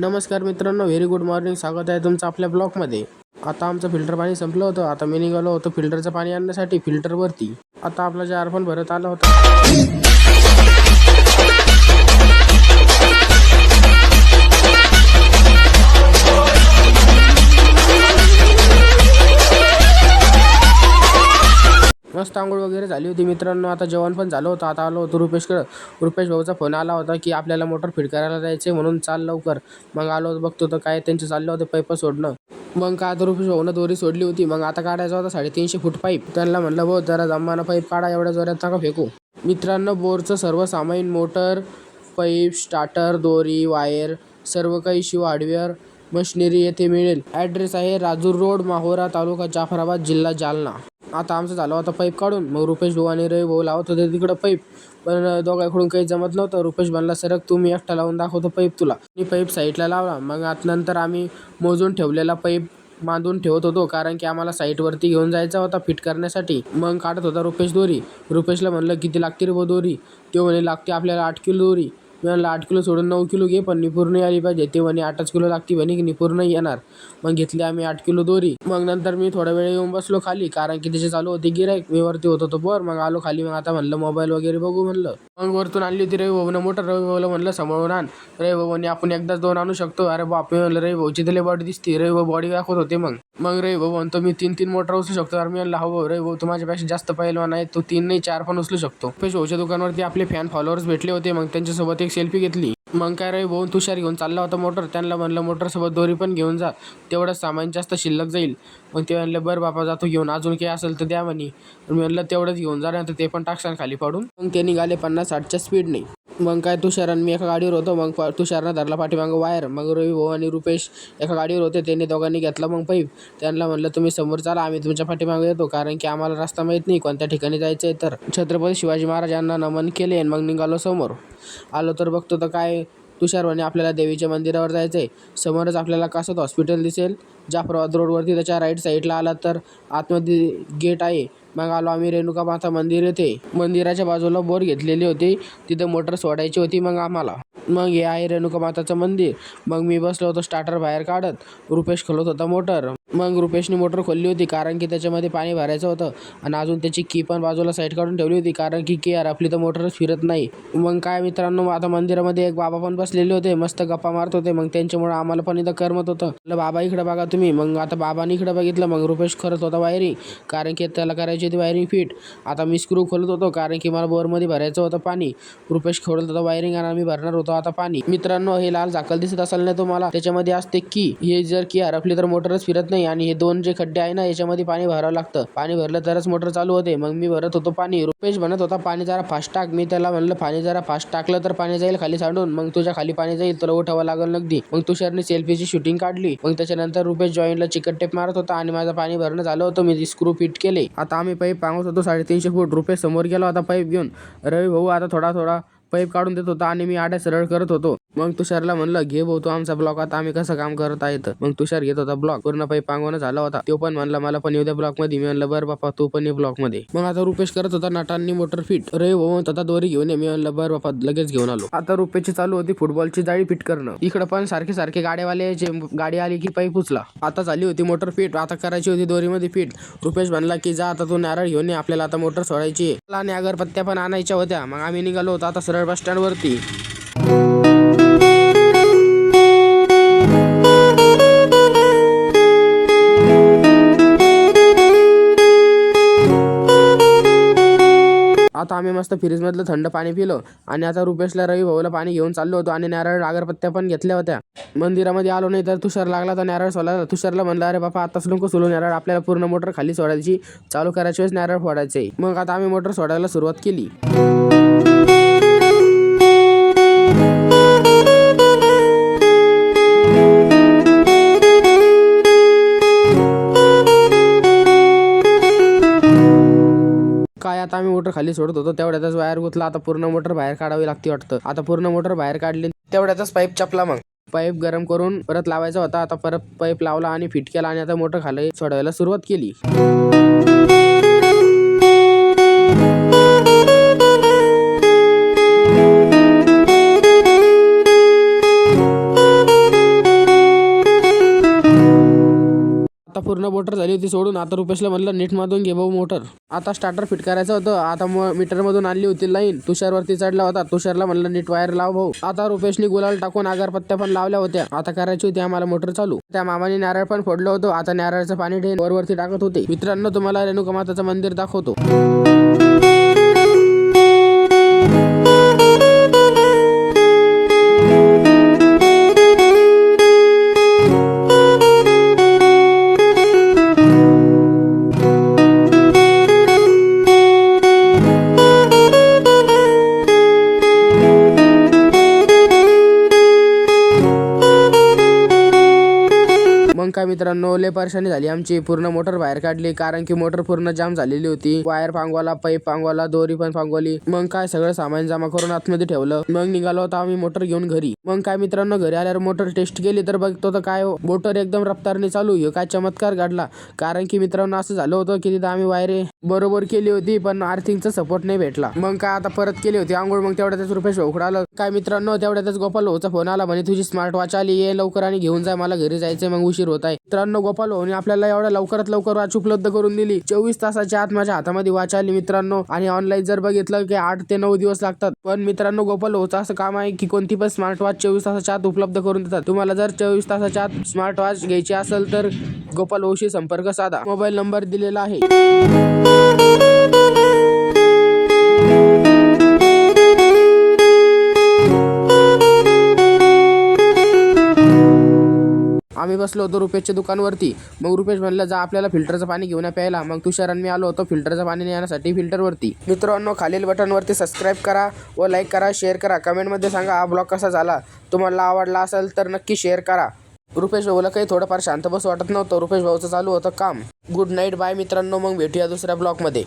नमस्कार मित्रांनो very good morning स्वागत आहे तुमचं आपल्या ब्लॉकमध्ये आता आमचं फिल्टर पाणी संपलं होतं. आता मी निघालो होतो फिल्टरचं पाणी आणण्यासाठी फिल्टरवरती आता आपला जार पण भरत आला होता. वगैरे झाली होती. मित्रांनो आता जेवण पण झालं होतं. आता आलो होतो रुपेशकडं रुपेश भाऊचा फोन आला होता की आपल्याला मोटर फिट करायला जायचे म्हणून चाल लवकर. मग आलो होतो बघतो तर काय त्यांचे चालले होते पाईप सोडणं. मग काय आता रुपेश भाऊनं दोरी सोडली होती. मग आता काढायचा होता साडेतीनशे फूट पाईप त्यांना म्हणलं भाऊ जरा जमाना पाईप काढा एवढ्या जोऱ्यात नका फेकू. मित्रांनो बोरचं सर्व सामाईन मोटर पाईप स्टार्टर दोरी वायर सर्व काही शिव हार्डवेअर मशिनरी येथे मिळेल. ॲड्रेस आहे राजूर रोड माहोरा तालुका जाफराबाद जिल्हा जालना. आता आमचं झालं होतं पाईप काढून. मग रुपेश भाऊ आणि रवी भाऊ लावत होते तिकडं पाईप. पण दोघांकडून काही जमत नव्हतं. रुपेश म्हणला सरक तू मी एकटा लावून दाखवतो पाईप तुला. मी पाईप साईडला लावला. मग आत नंतर आम्ही मोजून ठेवलेला पाईप बांधून ठेवत होतो कारण की आम्हाला साईटवरती घेऊन जायचा होता फिट करण्यासाठी. मग काढत होता रुपेश दोरी. रुपेशला म्हणलं किती लागते रे बो दोरी? तो म्हणे लागते आपल्याला आठ किलो दोरी. आपल्याला आठ किलो सोडून नऊ किलो घे पण निपूर नाही आली पाहिजे. ते म्हणे आठच किलो लागते म्हणे की निपूर नाही येणार. मग घेतली आम्ही आठ किलो दोरी. मग नंतर मी थोडा वेळ येऊन बसलो खाली कारण की त्याचे चालू होते गिरायक मी वरती होत होतो बर मग आलो खाली मग आता म्हणलं मोबाईल वगैरे बघू म्हणलं. मग वरतून आणली होती रवी भाऊनं मोटर रवी भाऊला म्हणलं समोर आण. रवी भाऊ म्हणे आपण एकदाच दोन आणू शकतो. अरे बाप मी म्हणलं रवी भाऊची तरी बॉडी दिसते. रवी भाऊ बॉडी दाखवत होते मग. मग रे भाऊ म्हणतो मी तीन तीन मोटर उचलू शकतो. तर मी म्हणलं हो रे भाऊ तू माझ्यापेक्षा जास्त पहिलवान आहे. तू तीन नाही चार पण उचलू शकतो. रुपेश भाऊच्या दुकानावरती आपले फॅन फॉलोअर्स भेटले होते. मग त्यांच्यासोबत एक सेल्फी घेतली. मग काय रे भाऊ तुषार घेऊन चालला होता मोटर. त्यांना म्हणलं मोटरसोबत दोरी पण घेऊन जा. तेवढंच सामान जास्त शिल्लक जाईल. मग ते म्हणलं बरं बापा जातो घेऊन. अजून काही असेल तर द्या म्हणे. मी म्हणलं तेवढंच घेऊन जा नाही तर ते पण टाकसान खाली पाडून. मग ते निघाले पन्नास साठच्या स्पीडने मग काय तुषार आणि मी एका गाडीवर होतो मग पा- तुषारनं धरला पाठीमागं वायर मग रवी भाऊ आणि रुपेश एका गाडीवर होते त्यांनी दोघांनी घेतला मग पाईप त्यांना म्हणलं तुम्ही समोर चाला आम्ही तुमच्या पाठीमागे येतो कारण की आम्हाला रस्ता माहीत नाही कोणत्या ठिकाणी जायचं आहे तर छत्रपती शिवाजी महाराजांना नमन केले आणि मग निघालो समोर. आलो तर बघतो तर काय तुषारवाणी आपल्याला देवीच्या मंदिरावर जायचं आहे समोरच आपल्याला कासत हॉस्पिटल दिसेल. जाफराबाद रोडवरती त्याच्या राईट साईडला आला तर आतमध्ये गेट आहे. मग आलो आम्ही रेणुका माता मंदिर येथे. मंदिराच्या बाजूला बोर घेतलेली होती. तिथं मोटर सोडायची होती मग आम्हाला. मग हे आहे रेणुका माताचं मंदिर. मग मी बसलो होतो स्टार्टर बाहेर काढत. रुपेश खोलत होता मोटर मग रुपेशने मोटर खोलली होती कारण की त्याच्यामध्ये पाणी भरायचं होतं. आणि अजून त्याची की पण बाजूला साईड काढून ठेवली होती कारण की की यार आपली तर मोटरच फिरत नाही. मग काय मित्रांनो आता मंदिरामध्ये एक बाबा पण बसलेले होते मस्त गप्पा मारत होते. मग त्यांच्यामुळे आम्हाला पण इथं करमत होतं. बाबा इकडे बघा तुम्ही. मग आता बाबाने इकडे बघितलं. मग रुपेश करत होता वायरिंग कारण की त्याला करायची होती वायरिंग फिट आता मी स्क्रू खोलत होतो कारण की मला बोरमध्ये भरायचं होतं पाणी. रुपेश खोलत होता वायरिंग आणि आम्ही भरणार होतो आता पाणी. मित्रांनो हे लाल झाकल दिसत असेल ना तुम्हाला? त्याच्यामध्ये असते की हे जर की हरपली तर मोटरच फिरत नाही. आणि हे दोन जे खड्डे आहे ना याच्यामध्ये पाणी भरावं लागतं. पाणी भरलं तरच मोटर चालू होते. मग मी भरत होतो पाणी. रुपेश म्हणत होता पाणी जरा फास्ट टाक. मी त्याला म्हणलं पाणी जरा फास्ट टाकलं तर पाणी जाईल खाली सांडून. मग तुझ्या खाली पाणी जाईल तुला उठावं लागेल नगदी मग तुषारने सेल्फीची शूटिंग काढली. मग त्याच्यानंतर रुपेश जॉईनला चिकट टेप मारत होता आणि माझं पाणी भरणं झालं होतं. मी स्क्रू फिट केले. आता आम्ही पाईप पांगत होतो साडेतीनशे फूट. रुपेश समोर गेलो आता पाईप घेऊन. रवी भाऊ आता थोडा थोडा पाईप काढून देत होता आणि मी आड्या सरळ करत होतो. मग तुषारला म्हणलं घे भाऊ तू आमचा ब्लॉक आता आम्ही कसं काम करत आहेत मग तुषार घेत होता ब्लॉक पूर्ण पाई पांगवण झाला होता. तो पण म्हणला मला पण येऊ द्या ब्लॉकमध्ये. मी म्हणलं बरं बापा तू पण ये ब्लॉकमध्ये. मग आता रुपेश करत होता नटांनी मोटर फिट रे भाऊ म्हणत होता दोरी घेऊन ये. मी म्हणलं बरं बापा लगेच घेऊन आलो. आता रुपेशची चालू होती फुटबॉलची जाळी फिट करणं. इकडं पण सारखे सारखे गाड्यावाले जे गाडी आली की पाई पुचला आता झाली होती मोटर फिट आता करायची होती दोरीमध्ये फिट रुपेश म्हणला की जा आता तू नारळ घेऊन ये. आपल्याला आता मोटर सोडायची आणि अगरबत्त्या पण आणायच्या होत्या. मग आम्ही निघालो होतो आता सरळ बस स्टँड वरती. आम्ही मस्त फ्रीजमधलं थंड पाणी पिलो आणि आता रुपेशला रवी भाऊला पाणी घेऊन चाललो होतो आणि नारळ अगरबत्त्या पण घेतल्या होत्या. मंदिरामध्ये आलो नाही तर तुषार लागला तर नारळ सोडला तुषारला म्हणलं अरे बापा आताच नको सोडू नारळ. आपल्याला पूर्ण मोटर खाली सोडायची. चालू करायची वेळेस नारळ फोडायचे. मग आता आम्ही मोटर सोडायला सुरुवात केली. मोटर खाली सोडत होतो तेवढ्यातच वायर गुतला. आता पूर्ण मोटर बाहेर काढावी लागते वाटतं. आता पूर्ण मोटर बाहेर काढली तेवढ्यातच पाईप चपला मग. पाईप गरम करून परत लावायचा होता. आता परत पाईप लावला आणि फिट केला आणि आता मोटर खाली सोडवायला सुरुवात केली. पूर्ण मोटर झाली होती सोडून. आता रुपेशला म्हणलं नीटमधून घे भाऊ मोटर. आता स्टार्टर फिट करायचं होतं. आता मीटरमधून आणली होती लाईन तुषारवरती चढला होता. तुषारला म्हणलं नीट वायर लाव भाऊ. आता रुपेशनी गुलाल टाकून आगरपत्त्या पण लावल्या होत्या. आता करायची होती आम्हाला मोटर चालू. त्या मामाने नारळ पण फोडलं होतं. आता नारळाचं पाणी ढेन वरवरती टाकत होते. मित्रांनो तुम्हाला रेणुका माताचं मंदिर दाखवतो. मग काय मित्रांनो लय परेशानी झाली आमची. पूर्ण मोटर बाहेर काढली कारण की मोटर पूर्ण जाम झालेली होती. वायर पांगवाला पाईप पांगवाला दोरी पण पांगवली. मग काय सगळं सामान जमा करून आतमध्ये ठेवलं. मग निघालो होता आम्ही मोटर घेऊन घरी. मग काय मित्रांनो घरी आल्यावर मोटर टेस्ट केली तर बघतो तर काय हो, मोटर एकदम रफ्तारने चालू हे काय चमत्कार घडला. कारण की मित्रांनो असं झालं होतं की तिथं आम्ही वायरे बरोबर केली होती पण आर्थिंगचा सपोर्ट नाही भेटला. मग काय आता परत केली होती आंघोळ मग तेवढ्यातच रुपये उघडालं काय मित्रांनो तेवढ्यातच गोपाल भाऊचा फोन आला म्हणे तुझी स्मार्ट वॉच आली ये लवकर आणि घेऊन जाय मला घरी जायचंय. मग उशीर होत आहे. मित्रांनो गोपाल भाऊने आपल्याला एवढ्या लवकरात लवकर वॉच उपलब्ध करून दिली. चोवीस तासाच्या आत माझ्या हातामध्ये वाच आली मित्रांनो. आणि ऑनलाईन जर बघितलं की आठ ते नऊ दिवस लागतात. पण मित्रांनो गोपाल भाऊचं असं काम आहे की कोणती पण स्मार्ट वॉच चोवीस तासाच्या आत उपलब्ध करून देतात. तुम्हाला जर चोवीस तासाच्या आत स्मार्ट वॉच घ्यायची असेल तर गोपाल भाऊशी संपर्क साधा. मोबाईल नंबर दिलेला आहे. आम्ही बसलो होतो रुपेशच्या दुकानवरती. मग रुपेश म्हणलं जा आपल्याला फिल्टरचं पाणी घेऊन या प्यायला. मग तुषार मी आलो होतो फिल्टरचं पाणी नेण्यासाठी फिल्टरवरती. मित्रांनो खालील बटनवरती सबस्क्राईब करा व लाईक करा शेअर करा. कमेंटमध्ये सांगा हा ब्लॉग कसा झाला? तुम्हाला आवडला असेल तर नक्की शेअर करा. रुपेश भाऊला काही थोडंफार शांत बस वाटत नव्हतं. रुपेश भाऊचं चालू होतं काम. गुड नाईट बाय मित्रांनो. मग भेटूया दुसऱ्या ब्लॉगमध्ये.